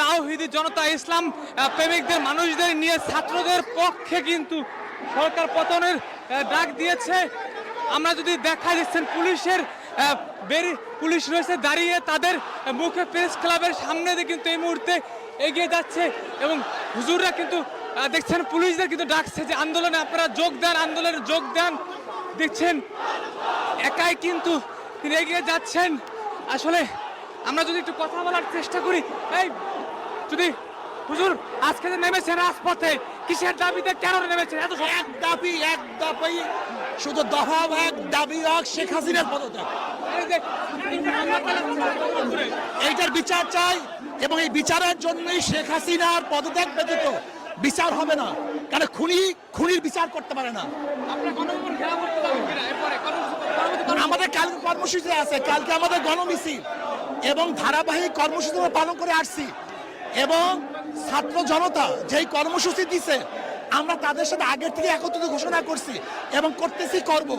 তাওহিদি জনতা ইসলাম প্রেমিকদের, মানুষদের নিয়ে ছাত্রদের পক্ষে কিন্তু সরকার পতনের ডাক দিয়েছে। আমরা যদি দেখা দিচ্ছেন পুলিশের বেরি, পুলিশ রয়েছে দাঁড়িয়ে, তাদের মুখে প্রেস ক্লাবের সামনে দিয়ে কিন্তু এই মুহূর্তে এগিয়ে যাচ্ছে এবং হুজুররা কিন্তু দেখছেন পুলিশদের কিন্তু ডাকছে যে আন্দোলনে আপনারা যোগ দেন, আন্দোলনে যোগ দেন। দেখছেন, একাই কিন্তু তিনি এগিয়ে যাচ্ছেন। আসলে আমরা যদি একটু কথা বলার চেষ্টা করি এই যদি হুজুর আজকে যে নেমেছেন রাজপথে কিসের দাবিতে কেন নেমেছেন এত এক দাবি এক দাবি শুধু দফা এক দাবি হোক শেখ হাসিনার পদত্যাগ। এই যে- এইটার বিচার চাই এবং এই বিচারের জন্যই শেখ হাসিনার পদত্যাগ ব্যতীত বিচার হবে না। কারণ খুনি খুনির বিচার করতে পারে না। আপনারা গণভবন ঘেরাও করতে যাবেন কিনা এরপরে কর্মসূচি- পরবর্তী কর্মসূচি- আমাদের কালকে কর্মসূচি আছে। কালকে আমাদের গণমিছিল এবং ধারাবাহিক কর্মসূচি আমরা পালন করে আসছি এবং ছাত্র জনতা যেই কর্মসূচি দিছে আমরা তাদের সাথে আগের থেকে একত্রিত ঘোষণা করছি এবং করতেছি করব।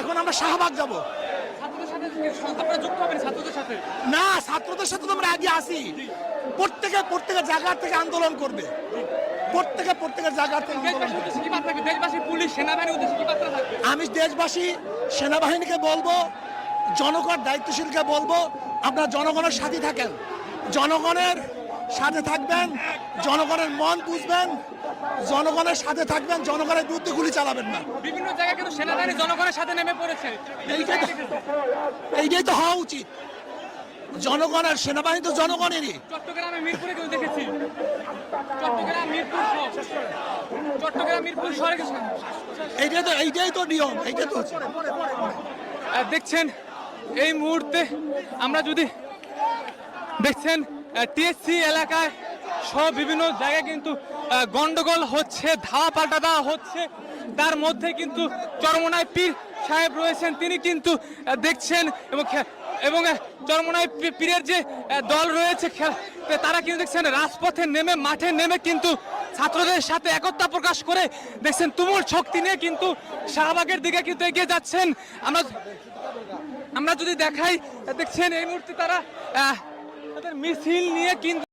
এখন আমরা শাহবাগ যাব। না ছাত্রদের সাথে তো আমরা আগে আসি। প্রত্যেকে প্রত্যেকের জায়গা থেকে আন্দোলন করবে। প্রত্যেকে প্রত্যেকের জায়গা থেকে আন্দোলন করবে। আমি দেশবাসী সেনাবাহিনীকে বলব জনগণ দায়িত্বশীলকে বলব আপনারা জনগণের সাথে থাকেন। জনগণের সাথে থাকবেন জনগণের মন বুঝবেন জনগণের সাথে থাকবেন জনগণের বিরুদ্ধে গুলি চালাবেন না। বিভিন্ন জায়গায় কিন্তু সেনাবাহিনী জনগণের সাথে নেমে পড়েছে। এইটাই তো- হওয়া উচিত। জনগণের সেনাবাহিনী তো জনগণেরই। চট্টগ্রামে মিরপুরে কিন্তু দেখেছি। চট্টগ্রাম মিরপুর চট্টগ্রাম মিরপুর শহরে এইটাই তো এইটাই তো নিয়ম এইটাই তো দেখছেন এই মুহূর্তে আমরা যদি দেখছেন টিএসসি এলাকায় সহ বিভিন্ন জায়গায় কিন্তু গন্ডগোল হচ্ছে ধাওয়া পাল্টা দেওয়া হচ্ছে। তার মধ্যে কিন্তু চরমনায় পীর সাহেব রয়েছেন। তিনি কিন্তু দেখছেন এবং এবং চরমনায় পীরের যে দল রয়েছে তারা কিন্তু দেখছেন রাজপথে নেমে মাঠে নেমে কিন্তু ছাত্রদের সাথে একতা প্রকাশ করে দেখছেন তুমুল শক্তি নিয়ে কিন্তু শাহবাগের দিকে কিন্তু এগিয়ে যাচ্ছেন। আমরা আমরা যদি দেখাই, দেখছেন এই মুহূর্তে তারা তাদের মিছিল নিয়ে কিন্তু